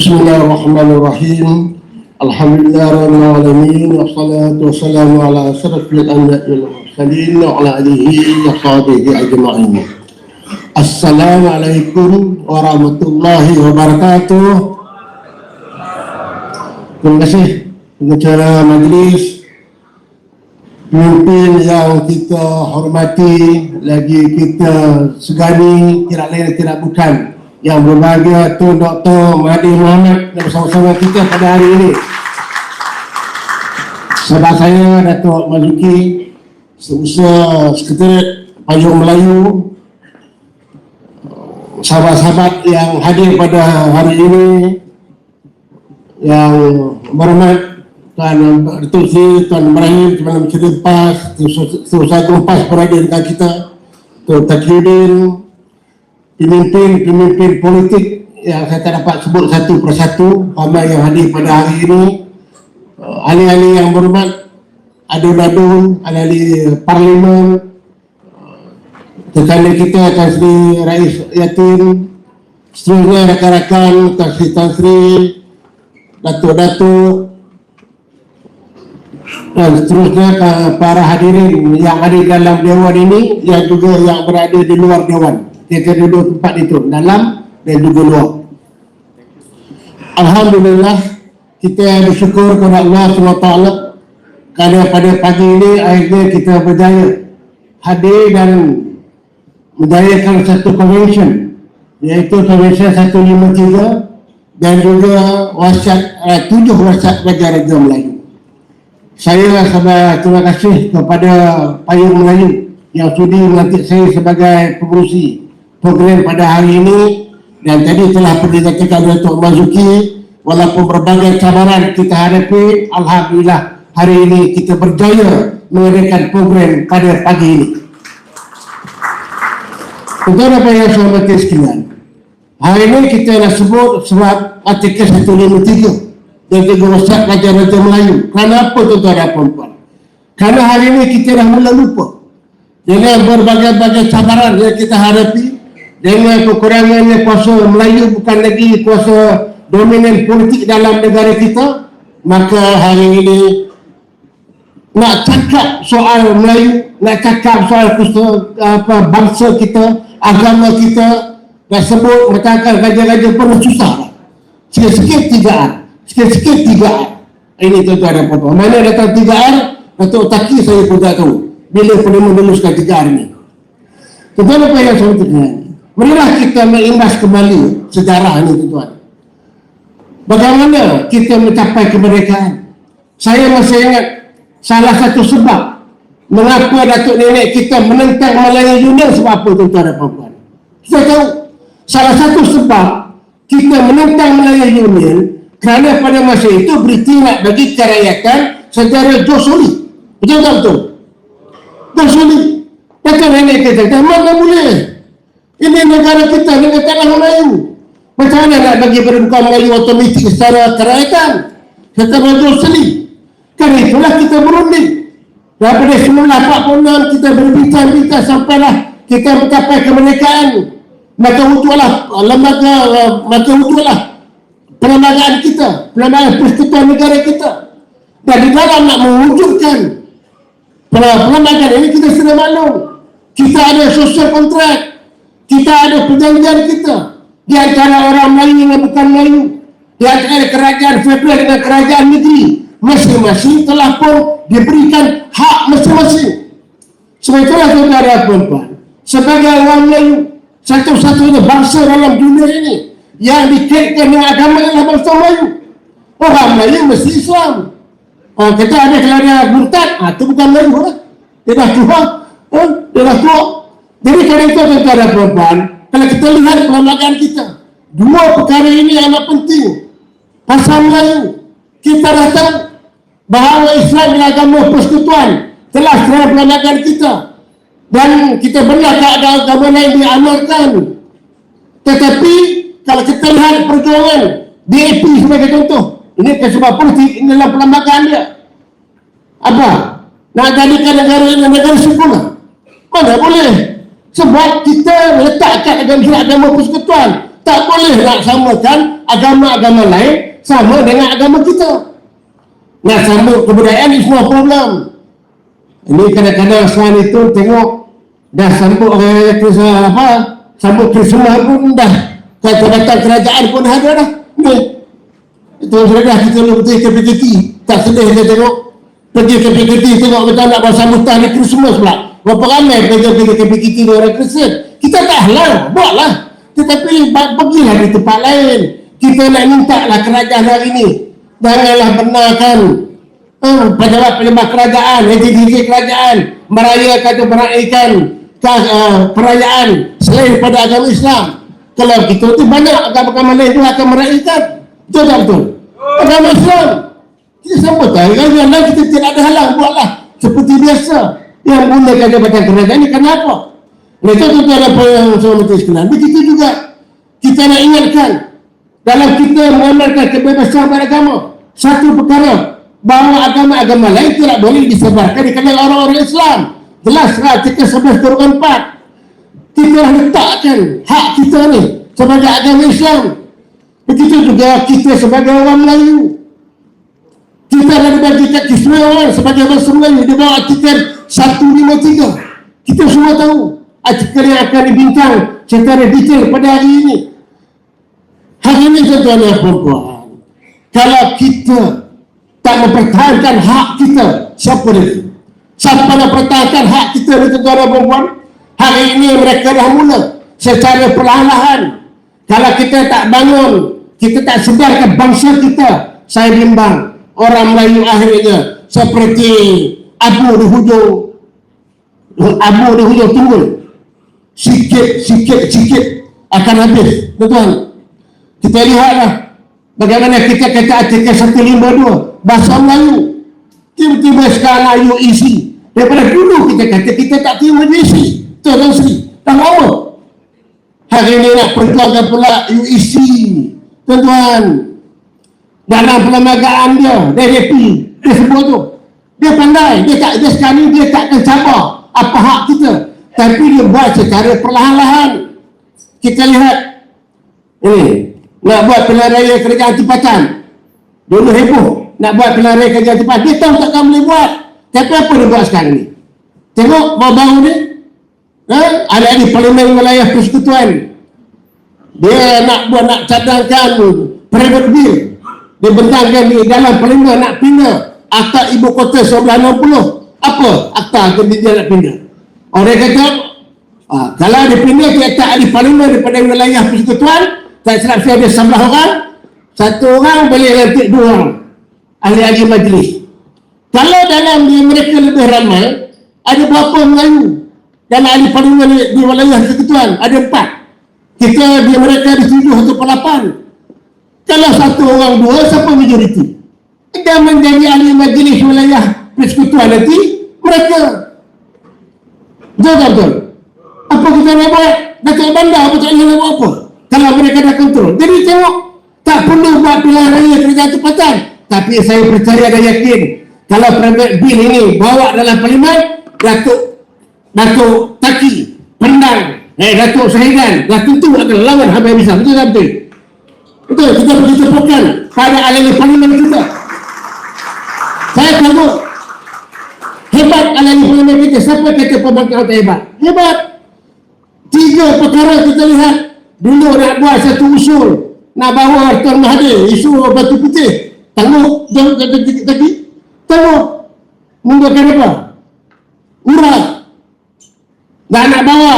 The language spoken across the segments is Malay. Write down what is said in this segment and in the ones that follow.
Bismillahirrahmanirrahim. Alhamdulillahirrahmanirrahim. Wassalatu wassalamu ala asrafil anbiya'i wal mursalin wa ala alihi wa sahbihi ajma'in. Assalamualaikum warahmatullahi wabarakatuh. Terima kasih pengacara majlis pemimpin yang kita hormati lagi kita segani tidak lain tidak bukan yang berbahagia Tun Dr. Mahathir Mohamad dan bersama-sama kita pada hari ini sahabat saya Datuk Mazuki Seusaha Sekretariat Payung Melayu sahabat-sahabat yang hadir pada hari ini yang berhormat Tuan Datuk Sri, Tuan Ibrahim, Tuan Menteri Tuan Sagung PAS berada dengan kita, Tuan Takiuddin, pemimpin-pemimpin politik yang saya tak dapat sebut satu persatu, ramai yang hadir pada hari ini, uh, ahli-ahli yang berhormat, adun-adun, ahli-ahli parlimen, Tekanan kita Tan Sri Rais Yatin, seterusnya rakan-rakan Tan Sri Tan Sri, Datuk-Datuk, dan seterusnya para hadirin yang ada dalam dewan ini yang juga yang berada di luar dewan. Kita duduk tempat itu, dalam dan juga luar. Alhamdulillah, kita bersyukur kepada Allah SWT kerana pada pagi ini akhirnya kita berjaya hadir dan menjayakan satu convention iaitu convention 153 dan juga wasiat eh, tujuh wasiat Raja-Raja Melayu. Saya sama terima kasih kepada Payung Melayu yang sudi melantik saya sebagai pengurusi program pada hari ini dan tadi telah dinyatakan oleh Tok Mazuki walaupun berbagai cabaran kita hadapi Alhamdulillah hari ini kita berjaya mengadakan program pada pagi ini. Tuan apa yang saya hormati sekalian. Hari ini kita nak sebut sebab artikel 153 dan wasat Raja-Raja Melayu. Kenapa tuan-tuan dan perempuan? Kerana hari ini kita dah mula lupa. Dengan berbagai-bagai cabaran yang kita hadapi dengan kekurangannya kuasa Melayu bukan lagi kuasa dominan politik dalam negara kita maka hari ini nak cakap soal Melayu nak cakap soal kuasa apa bangsa kita agama kita nak sebut mengatakan raja-raja pun susah. Sikit-sikit tigaan sikit-sikit tigaan ini tuan-tuan dan puan mana datang tigaan Datuk Taki saya pun tak tahu. Bila pernah menuluskan tigaan ini tuan-tuan apa yang saya tanya Marilah kita mengimbas kembali sejarah ini tuan-tuan Bagaimana kita mencapai kemerdekaan Saya masih ingat salah satu sebab Mengapa Datuk Nenek kita menentang Melayu Union sebab apa tuan-tuan dan puan Kita tahu salah satu sebab kita menentang Melayu Union kerana pada masa itu bertindak bagi kerakyatan secara josoli. Betul tak betul? Josoli. Kata nenek kita, mana boleh? Ini negara kita, negara tanah Melayu. Macam mana nak bagi berbuka Melayu otomatik secara kerakyatan? Secara josoli. Kerana itulah kita berunding. Daripada semula 46 kita berbincang-bincang sampailah kita mencapai kemerdekaan maka wujudlah lembaga maka wujudlah perlembagaan kita perlembagaan persekutuan negara kita dan di dalam nak mewujudkan perlembagaan ini kita sudah maklum kita ada social contract kita ada perjanjian kita di antara orang Melayu yang bukan Melayu di antara kerajaan federal dengan kerajaan negeri masing-masing telah pun diberikan hak masing-masing sebab itulah saudara-saudara sebagai orang Melayu satu-satunya bangsa dalam dunia ini yang dikaitkan dengan agama adalah bangsa Melayu. Orang Melayu mesti Islam. Kita ada kalau dia murtad, ah, itu bukan Melayu lah. Dia dah tua. Eh, dia dah tua. Jadi itu kita ada perempuan, kalau kita lihat perlembagaan kita, dua perkara ini amat penting. Pasal Melayu, kita datang bahawa Islam adalah agama persekutuan telah serah perlembagaan kita. Dan kita benar tak ada agama lain diamalkan. Tetapi kalau kita lihat perjuangan DAP sebagai contoh ini sebab politik ini adalah perlembagaan dia. Apa? Nak jadikan negara ini negara sempurna? Mana boleh sebab kita letakkan dalam surat agama persekutuan Tak boleh nak samakan agama-agama lain sama dengan agama kita. Nak sambut kebudayaan ni semua problem. Ini kadang-kadang sekarang itu tengok dah sambut orang Kristus apa sambut Kristus pun dah kata datang kerajaan pun ada dah. Ni. Itu sudah kita lu betul ke PKT. Tak sedih kita tengok pergi ke PKT tengok kita nak buat sambutan ni Christmas pula. Berapa ramai ke PKT ni orang Kristen. Kita tak halang, buatlah. Tetapi pergilah di tempat lain. Kita nak minta lah kerajaan hari ini. Janganlah benarkan uh, pejabat-pejabat kerajaan, entiti kerajaan merayakan atau meraihkan uh, perayaan selain pada agama Islam. Kalau kita tu banyak agama-agama lain tu akan meraihkan. Betul tak betul? Agama Islam. Kita sambut raya lain kita tidak ada halang buatlah seperti biasa. Yang gunakan jabatan kerajaan ini kenapa? Mereka tu ada apa yang saya minta sekalian. Begitu juga kita nak ingatkan dalam kita mengamalkan kebebasan beragama. Satu perkara bahawa agama-agama lain tidak boleh disebarkan di kalangan orang-orang Islam. Jelaslah ketika 11 turun 4. Kita letakkan hak kita ni sebagai agama Islam. Begitu juga kita sebagai orang Melayu. Kita ada dibagi kat kisah orang sebagai bahasa Melayu. Dia bawa artikel 153. Kita semua tahu artikel yang akan dibincang secara detail pada hari ini. Hari ini tuan-tuan puan kalau kita tak mempertahankan hak kita, siapa dia? Siapa nak pertahankan hak kita ni tuan-tuan Hari ini mereka dah mula secara perlahan-lahan. Kalau kita tak bangun, kita tak sedarkan bangsa kita, saya bimbang orang Melayu akhirnya seperti abu di hujung abu di hujung tunggul sikit sikit sikit akan habis. Tuan kita lihatlah bagaimana kita kata artikel 152 bahasa Melayu. Tiba-tiba sekarang ayu isi. Daripada dulu kita kata kita tak terima isi. Tuan Sri tak lama hari ini nak perjuangkan pula UEC tuan-tuan dalam perlembagaan dia DAP dia sebut tu. Dia pandai. Dia tak dia sekarang dia tak akan cabar apa hak kita. Tapi dia buat secara perlahan-lahan. Kita lihat. Ini nak buat raya kerajaan tempatan. Dulu heboh. Nak buat raya kerajaan tempatan. Dia tahu takkan boleh buat. Tapi apa dia buat sekarang ni? Tengok baru-baru ni eh, ada di parlimen wilayah persekutuan. Dia nak buat nak cadangkan. Private bill dia bentangkan di dalam parlimen nak pindah akta ibu kota 1960 apa akta dia nak pindah Orang kata, ah, kalau dia pindah dia tak ada parlimen daripada wilayah persekutuan, tak silap saya ada sebelah orang, satu orang boleh lantik dua orang. Ahli-ahli majlis. Kalau dalam dia mereka lebih ramai, ada berapa Melayu? Dan ahli parlimen di, di wilayah persekutuan, ada empat. Kita di mereka ada tujuh atau lapan. Kalau satu orang dua, siapa majoriti? Dia menjadi ahli majlis wilayah persekutuan nanti, mereka tak betul? Apa kita nak buat? Datuk bandar apa tak boleh buat apa? Kalau mereka dah kontrol. Jadi tengok, tak perlu buat pilihan raya kerja tempatan. Tapi saya percaya dan yakin, kalau private bill ini bawa dalam parlimen, Datuk Datuk Taki, Pendang, eh, Datuk Sahidan, dah tentu akan lawan habis bisa. Betul tak betul? Betul, kita perlu tepukan pada alih parlimen kita. Saya tahu Hebat ala ni punya kita. Siapa kata pembangkang tak hebat? Hebat. Tiga perkara kita lihat. Dulu nak buat satu usul. Nak bawa Tuan Mahathir. Isu batu putih. Tangguh. Jangan kata dikit tadi. Tangguh. Menggunakan apa? Urat. Dan nak bawa.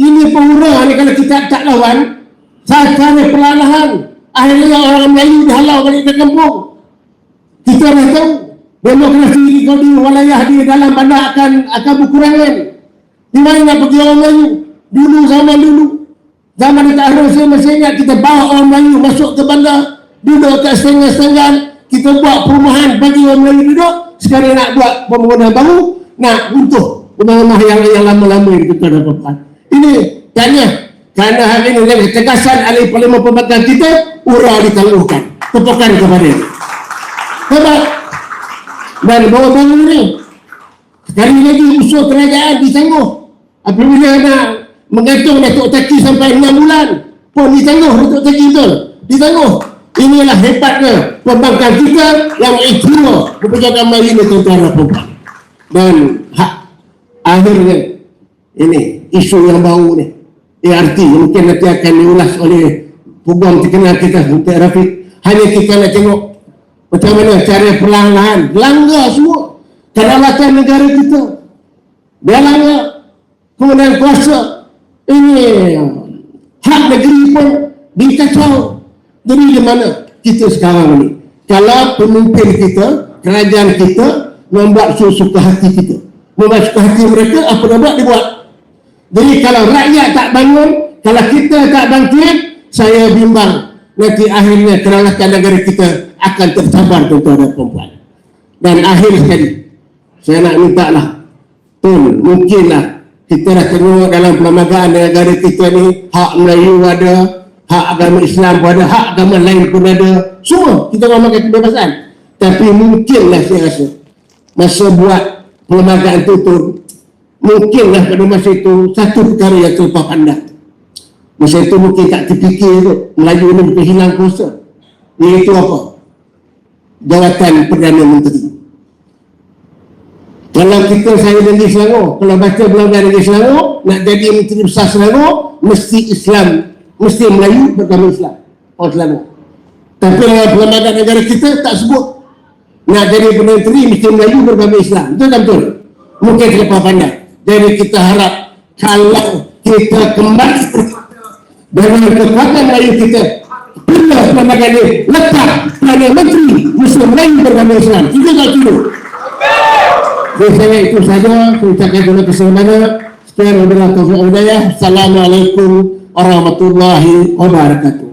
Ini pengurang ni kalau kita tak lawan. Saya cari perlahan-lahan. Akhirnya orang Melayu dihalau balik ke kampung. Kita dah tahu demokrasi di kau di dalam bandar akan akan berkurangan. Di mana nak pergi orang Melayu? Dulu zaman dulu. Zaman dekat Harusnya masih ingat kita bawa orang Melayu masuk ke bandar. Duduk kat setengah-setengah. Kita buat perumahan bagi orang Melayu duduk. Sekarang nak buat pembangunan baru. Nak untuk rumah-rumah yang, yang lama-lama kita dapatkan. Ini tanya. Kerana hari ini dengan ketegasan alih parlimen pembangkang kita, urah ditangguhkan. Tepukan kepada ini. Hebat dan bawa-bawa ni. Sekali lagi usul kerajaan disangguh apabila nak menggantung Datuk Taki sampai 6 bulan pun ditangguh Datuk Seri itu ditangguh inilah hebatnya pembangkang kita yang ikhtiar kebijakan mari ini dan puan dan hak akhirnya ini isu yang baru ni ART mungkin nanti akan diulas oleh program terkenal kita Untuk Rafiq. Hanya kita nak tengok macam mana cara perlahan-lahan. Langgar semua. Kedaulatan negara kita. Dia langgar. Kemudian kuasa. Ini hak negeri pun dikacau. Jadi di mana kita sekarang ni? Kalau pemimpin kita kerajaan kita membuat suka hati kita. Membuat suka hati mereka apa nak buat? Dibuat jadi kalau rakyat tak bangun kalau kita tak bangkit saya bimbang nanti akhirnya kedaulatan negara kita akan tersabar tuan-tuan dan perempuan dan akhir sekali saya nak minta lah Tun, mungkinlah kita dah tengok dalam perlembagaan negara kita ni hak Melayu ada hak agama Islam pun ada hak agama lain pun ada. Semua kita memakai kebebasan tapi mungkinlah saya rasa masa buat perlembagaan tu tu mungkinlah pada masa itu satu perkara yang terlepas pandang masa itu mungkin tak terfikir Melayu ni mungkin hilang kuasa iaitu apa jawatan Perdana Menteri kalau kita saya negeri Selangor, kalau baca belanja negeri Selangor, nak jadi menteri besar Selangor, mesti Islam, mesti Melayu beragama Islam. Orang Selangor. Tapi dalam perlembagaan negara kita tak sebut. Nak jadi Perdana Menteri mesti Melayu beragama Islam. Betul tak betul? Mungkin terlepas pandai. Jadi kita harap kalau kita kembali dengan kekuatan Melayu kita, bila perlembagaan ini letak Perdana Menteri mesti Melayu beragama Islam. Kita tak. Jadi saya itu saja. Ucapkan kepada Sekian taufiq wal hidayah. Assalamualaikum warahmatullahi wabarakatuh.